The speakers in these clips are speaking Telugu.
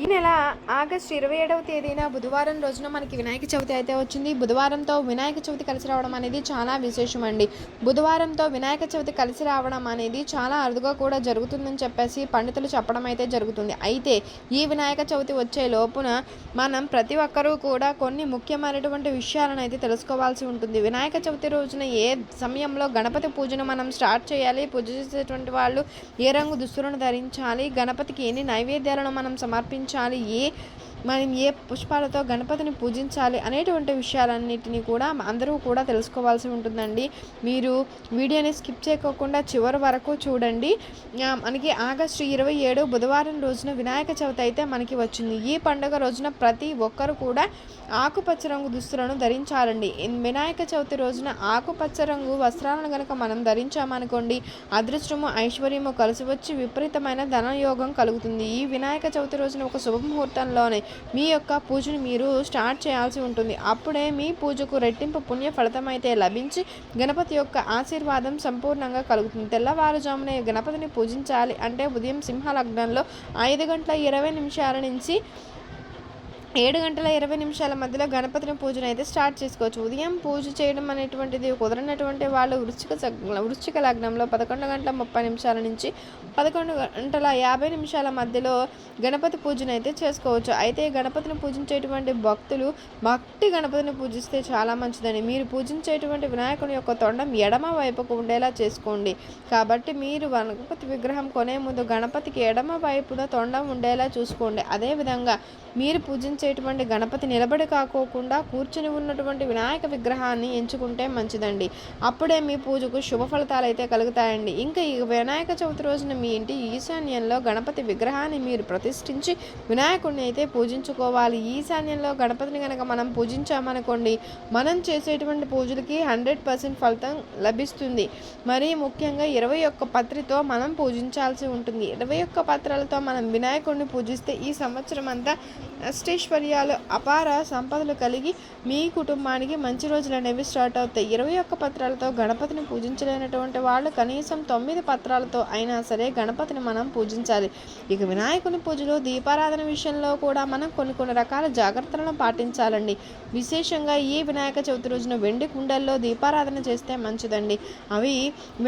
ఈ నెల ఆగస్టు ఇరవై ఏడవ తేదీన బుధవారం రోజున మనకి వినాయక చవితి అయితే వచ్చింది. బుధవారంతో వినాయక చవితి కలిసి రావడం అనేది చాలా విశేషం అండి బుధవారంతో వినాయక చవితి కలిసి రావడం అనేది చాలా అరుదుగా కూడా జరుగుతుందని చెప్పేసి పండితులు చెప్పడం అయితే జరుగుతుంది. అయితే ఈ వినాయక చవితి వచ్చే లోపున మనం ప్రతి ఒక్కరూ కూడా కొన్ని ముఖ్యమైనటువంటి విషయాలను అయితే తెలుసుకోవాల్సి ఉంటుంది. వినాయక చవితి రోజున ఏ సమయంలో గణపతి పూజను మనం స్టార్ట్ చేయాలి? పూజ చేసేటువంటి వాళ్ళు ఏ రంగు దుస్తులను ధరించాలి? గణపతికి ఎన్ని నైవేద్యాలను మనం సమర్పించాలి? ఏ మనం ఏ పుష్పాలతో గణపతిని పూజించాలి అనేటువంటి విషయాలన్నిటినీ కూడా అందరూ కూడా తెలుసుకోవాల్సి ఉంటుందండి. మీరు వీడియోని స్కిప్ చేయకోకుండా చివరి వరకు చూడండి. మనకి ఆగస్టు ఇరవై ఏడు బుధవారం రోజున వినాయక చవితి అయితే మనకి వచ్చింది. ఈ పండుగ రోజున ప్రతి ఒక్కరు కూడా ఆకుపచ్చ రంగు దుస్తులను ధరించాలండి. వినాయక చవితి రోజున ఆకుపచ్చ రంగు వస్త్రాలను కనుక మనం ధరించామనుకోండి అదృష్టము ఐశ్వర్యము కలిసి వచ్చి విపరీతమైన ధనయోగం కలుగుతుంది. ఈ వినాయక చవితి రోజున ఒక శుభముహూర్తంలోనే మీ యొక్క పూజను మీరు స్టార్ట్ చేయాల్సి ఉంటుంది. అప్పుడే మీ పూజకు రెట్టింపు పుణ్య ఫలితం అయితే లభించి గణపతి యొక్క ఆశీర్వాదం సంపూర్ణంగా కలుగుతుంది. తెల్లవారుజామునే గణపతిని పూజించాలి అంటే ఉదయం సింహ లగ్నంలో ఐదు గంటల ఇరవై నిమిషాల నుంచి ఏడు గంటల ఇరవై నిమిషాల మధ్యలో గణపతిని పూజను అయితే స్టార్ట్ చేసుకోవచ్చు. ఉదయం పూజ చేయడం అనేటువంటిది కుదరనటువంటి వాళ్ళు వృశ్చిక వృశ్చిక లగ్నంలో పదకొండు గంటల ముప్పై నిమిషాల నుంచి పదకొండు గంటల యాభై నిమిషాల మధ్యలో గణపతి పూజను అయితే చేసుకోవచ్చు. అయితే గణపతిని పూజించేటువంటి భక్తులు భక్తి గణపతిని పూజిస్తే చాలా మంచిదని. మీరు పూజించేటువంటి వినాయకుని యొక్క తొండం ఎడమ వైపుకు ఉండేలా చేసుకోండి. కాబట్టి మీరు గణపతి విగ్రహం కొనే ముందు గణపతికి ఎడమ వైపున తొండం ఉండేలా చూసుకోండి. అదేవిధంగా మీరు పూజించేటువంటి గణపతి నిలబడి కాకోకుండా కూర్చుని ఉన్నటువంటి వినాయక విగ్రహాన్ని ఎంచుకుంటే మంచిదండి. అప్పుడే మీ పూజకు శుభ ఫలితాలు అయితే కలుగుతాయండి. ఇంకా ఈ వినాయక చవితి రోజున మీ ఇంటి ఈశాన్యంలో గణపతి విగ్రహాన్ని మీరు ప్రతిష్ఠించి వినాయకుడిని అయితే పూజించుకోవాలి. ఈశాన్యంలో గణపతిని కనుక మనం పూజించామనుకోండి మనం చేసేటువంటి పూజలకి హండ్రెడ్ పర్సెంట్ ఫలితం లభిస్తుంది. మరీ ముఖ్యంగా ఇరవై ఒక్క పత్రితో మనం పూజించాల్సి ఉంటుంది. ఇరవై ఒక్క పత్రాలతో మనం వినాయకుడిని పూజిస్తే ఈ సంవత్సరం అంతా ఐశ్వర్యాలు అపార సంపదలు కలిగి మీ కుటుంబానికి మంచి రోజులు అనేవి స్టార్ట్ అవుతాయి. ఇరవై ఒక్క పత్రాలతో గణపతిని పూజించలేనటువంటి వాళ్ళు కనీసం తొమ్మిది పత్రాలతో అయినా సరే గణపతిని మనం పూజించాలి. ఇక వినాయకుని పూజలో దీపారాధన విషయంలో కూడా మనం కొన్ని కొన్ని రకాల జాగ్రత్తలను పాటించాలండి. విశేషంగా ఈ వినాయక చవితి రోజున వెండి కుండల్లో దీపారాధన చేస్తే మంచిదండి. అవి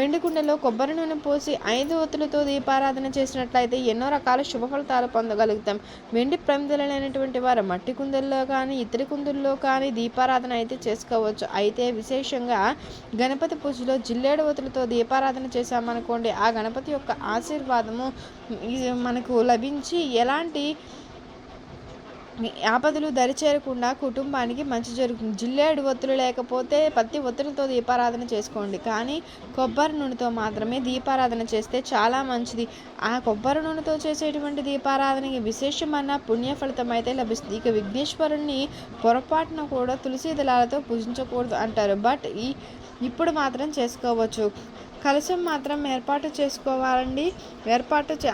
వెండి కుండలో కొబ్బరి నూనె పోసి ఐదు ఒత్తులతో దీపారాధన చేసినట్లయితే ఎన్నో రకాల శుభ ఫలితాలు పొందగలుగుతాం. వెండి ప్రమిదలైనటువంటి వారు వారు మట్టి కుందుల్లో కానీ ఇతరి కుందుల్లో కానీ దీపారాధన అయితే చేసుకోవచ్చు. అయితే విశేషంగా గణపతి పూజలో జిల్లేడు ఒత్తులతో దీపారాధన చేశామనుకోండి ఆ గణపతి యొక్క ఆశీర్వాదము మనకు లభించి ఎలాంటి ఆపదలు దరిచేరకుండా కుటుంబానికి మంచి జరుగుతుంది. జిల్లేడు ఒత్తులు లేకపోతే పత్తి ఒత్తులతో దీపారాధన చేసుకోండి. కానీ కొబ్బరి నూనెతో మాత్రమే దీపారాధన చేస్తే చాలా మంచిది. ఆ కొబ్బరి నూనెతో చేసేటువంటి దీపారాధనకి విశేషమైన పుణ్య ఫలితం అయితే లభిస్తుంది. ఇక విఘ్నేశ్వరుణ్ణి పొరపాటున కూడా తులసి దళాలతో పూజించకూడదు అంటారు. బట్ ఈ ఇప్పుడు మాత్రం చేసుకోవచ్చు. కలశం మాత్రం ఏర్పాటు చేసుకోవాలండి. ఏర్పాటు చే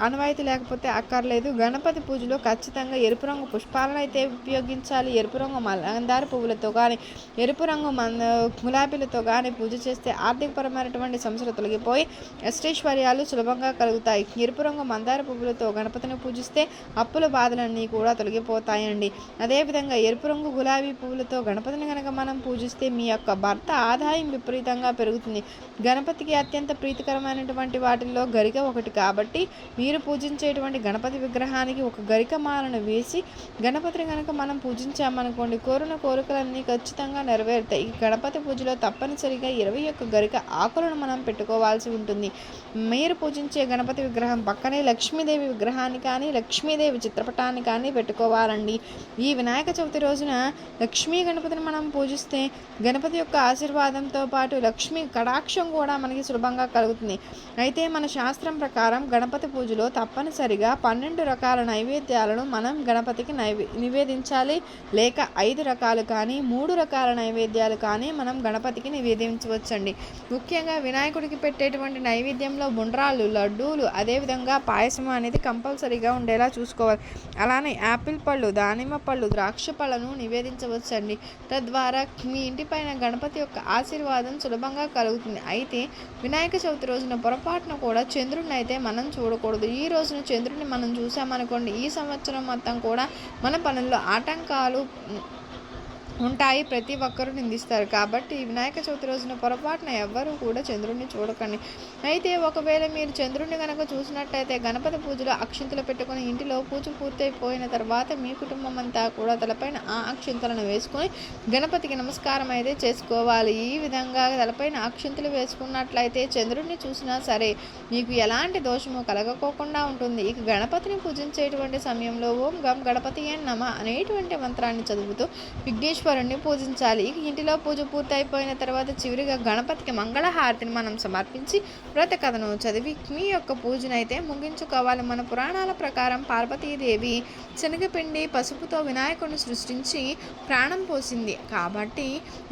లేకపోతే అక్కర్లేదు. గణపతి పూజలో ఖచ్చితంగా ఎరుపు రంగు పుష్పాలను అయితే ఉపయోగించాలి. ఎరుపు రంగు మందార పువ్వులతో కానీ ఎరుపు రంగు మంద గులాబీలతో కానీ పూజ చేస్తే ఆర్థికపరమైనటువంటి సమస్యలు తొలగిపోయి అష్టైశ్వర్యాలు సులభంగా కలుగుతాయి. ఎరుపు రంగు మందార పువ్వులతో గణపతిని పూజిస్తే అప్పుల బాధలన్నీ కూడా తొలగిపోతాయండి. అదేవిధంగా ఎరుపు రంగు గులాబీ పువ్వులతో గణపతిని కనుక మనం పూజిస్తే మీ యొక్క భర్త ఆదాయం విపరీతంగా పెరుగుతుంది. గణపతికి అత్యంత ప్రీతికరమైనటువంటి వాటిల్లో గరిక ఒకటి కాబట్టి మీరు పూజించేటువంటి గణపతి విగ్రహానికి ఒక గరిక మాలను వేసి గణపతిని కనుక మనం పూజించామనుకోండి కోరిన కోరికలన్నీ ఖచ్చితంగా నెరవేరుతాయి. ఈ గణపతి పూజలో తప్పనిసరిగా ఇరవై ఒక్క గరిక ఆకులను మనం పెట్టుకోవాల్సి ఉంటుంది. మీరు పూజించే గణపతి విగ్రహం పక్కనే లక్ష్మీదేవి విగ్రహాన్ని కానీ లక్ష్మీదేవి చిత్రపటాన్ని కానీ పెట్టుకోవాలండి. ఈ వినాయక చవితి రోజున లక్ష్మీ గణపతిని మనం పూజిస్తే గణపతి యొక్క ఆశీర్వాదంతో పాటు లక్ష్మీ కటాక్షం కూడా మనకి సులభంగా కలుగుతుంది. అయితే మన శాస్త్రం ప్రకారం గణపతి పూజలో తప్పనిసరిగా పన్నెండు రకాల నైవేద్యాలను మనం గణపతికి నైవే నివేదించాలి. లేక ఐదు రకాలు కానీ మూడు రకాల నైవేద్యాలు కానీ మనం గణపతికి నివేదించవచ్చండి. ముఖ్యంగా వినాయకుడికి పెట్టేటువంటి నైవేద్యంలో బుండ్రాళ్ళు లడ్డూలు అదేవిధంగా పాయసం అనేది కంపల్సరీగా ఉండేలా చూసుకోవాలి. అలానే యాపిల్ పళ్ళు దానిమ్మ పళ్ళు ద్రాక్ష పళ్ళను నివేదించవచ్చండి. తద్వారా మీ ఇంటిపైన గణపతి యొక్క ఆశీర్వాదం సులభంగా కలుగుతుంది. అయితే వినాయక చవితి రోజున పొరపాటున కూడా చంద్రుడిని అయితే మనం చూడకూడదు. ఈ రోజున చంద్రుడిని మనం చూసామనుకోండి ఈ సంవత్సరం మొత్తం కూడా మన పనుల్లో ఆటంకాలు ఉంటాయి. ప్రతి ఒక్కరూ నిందిస్తారు. కాబట్టి వినాయక చవితి రోజున పొరపాటున ఎవ్వరూ కూడా చంద్రుడిని చూడకండి. అయితే ఒకవేళ మీరు చంద్రుడిని కనుక చూసినట్టయితే గణపతి పూజలో అక్షింతలు పెట్టుకుని ఇంటిలో పూజ పూర్తయిపోయిన తర్వాత మీ కుటుంబం అంతా కూడా తలపైన ఆ అక్షింతలను వేసుకొని గణపతికి నమస్కారం అయితే చేసుకోవాలి. ఈ విధంగా తలపైన అక్షింతలు వేసుకున్నట్లయితే చంద్రుడిని చూసినా సరే మీకు ఎలాంటి దోషము కలగకోకుండా ఉంటుంది. ఇక గణపతిని పూజించేటువంటి సమయంలో ఓం గం గణపతి నమ అనేటువంటి మంత్రాన్ని చదువుతూ ఈశ్వరుణ్ణి పూజించాలి. ఇక ఇంటిలో పూజ పూర్తయిపోయిన తర్వాత చివరిగా గణపతికి మంగళహారతిని మనం సమర్పించి వ్రత కథను చదివి మీ యొక్క పూజనైతే ముగించుకోవాలి. మన పురాణాల ప్రకారం పార్వతీదేవి శనగపిండి పసుపుతో వినాయకుడిని సృష్టించి ప్రాణం పోసింది. కాబట్టి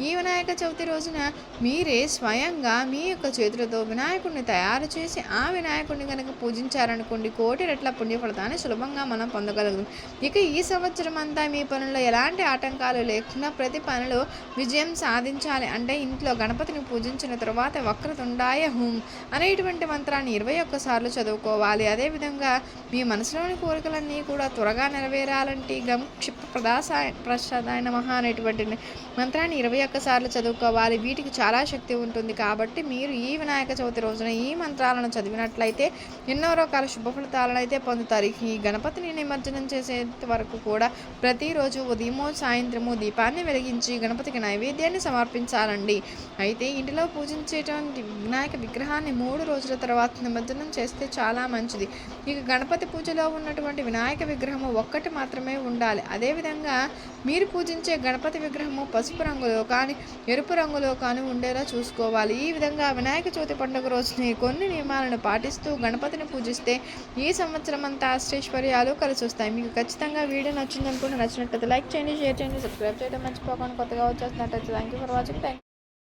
ఈ వినాయక చవితి రోజున మీరే స్వయంగా మీ యొక్క చేతులతో వినాయకుడిని తయారు చేసి ఆ వినాయకుడిని కనుక పూజించారనుకోండి కోటి రెట్ల పుణ్యఫలితాన్ని సులభంగా మనం పొందగలుగుతాం. ఇక ఈ సంవత్సరం అంతా మీ పనుల్లో ఎలాంటి ఆటంకాలు లేకుండా ప్రతి పనిలో విజయం సాధించాలి అంటే ఇంట్లో గణపతిని పూజించిన తర్వాత వక్రతుండాయ హూం అనేటువంటి మంత్రాన్ని ఇరవై ఒక్కసార్లు చదువుకోవాలి. అదేవిధంగా మీ మనసులోని కోరికలన్నీ కూడా త్వరగా నెరవేరాలంటే గం క్షిప్ ప్రదాసాయ ప్రసాదాయ నమః అనేటువంటి మంత్రాన్ని ఇరవై ఒక్కసార్లు చదువుకోవాలి. వీటికి చాలా శక్తి ఉంటుంది. కాబట్టి మీరు ఈ వినాయక చవితి రోజున ఈ మంత్రాలను చదివినట్లయితే ఎన్నో రకాల శుభ ఫలితాలను అయితే పొందుతారు. ఈ గణపతిని నిమజ్జనం చేసే వరకు కూడా ప్రతిరోజు ఉదయమో సాయంత్రము దీపాన్ని వెలిగించి గణపతికి నైవేద్యాన్ని సమర్పించాలండి. అయితే ఇంటిలో పూజించేటువంటి వినాయక విగ్రహాన్ని మూడు రోజుల తర్వాత నిమజ్జనం చేస్తే చాలా మంచిది. ఇక గణపతి పూజలో ఉన్నటువంటి వినాయక విగ్రహము ఒక్కటి మాత్రమే ఉండాలి. అదేవిధంగా మీరు పూజించే గణపతి విగ్రహము పసుపు రంగులో కానీ ఎరుపు రంగులో కానీ ఉండేలా చూసుకోవాలి. ఈ విధంగా వినాయక చవితి పండుగ రోజుని కొన్ని నియమాలను పాటిస్తూ గణపతిని పూజిస్తే ఈ సంవత్సరం అంతా అష్టైశ్వర్యాలు కలిసి వస్తాయి మీకు ఖచ్చితంగా వీడియో నచ్చిందనుకుంటే నచ్చినట్లయితే లైక్ చేయండి షేర్ చేయండి సబ్స్క్రైబ్ చేయడం మర్చిపోకుండా కొత్తగా వచ్చేస్తున్నట్టు thank you for watching thank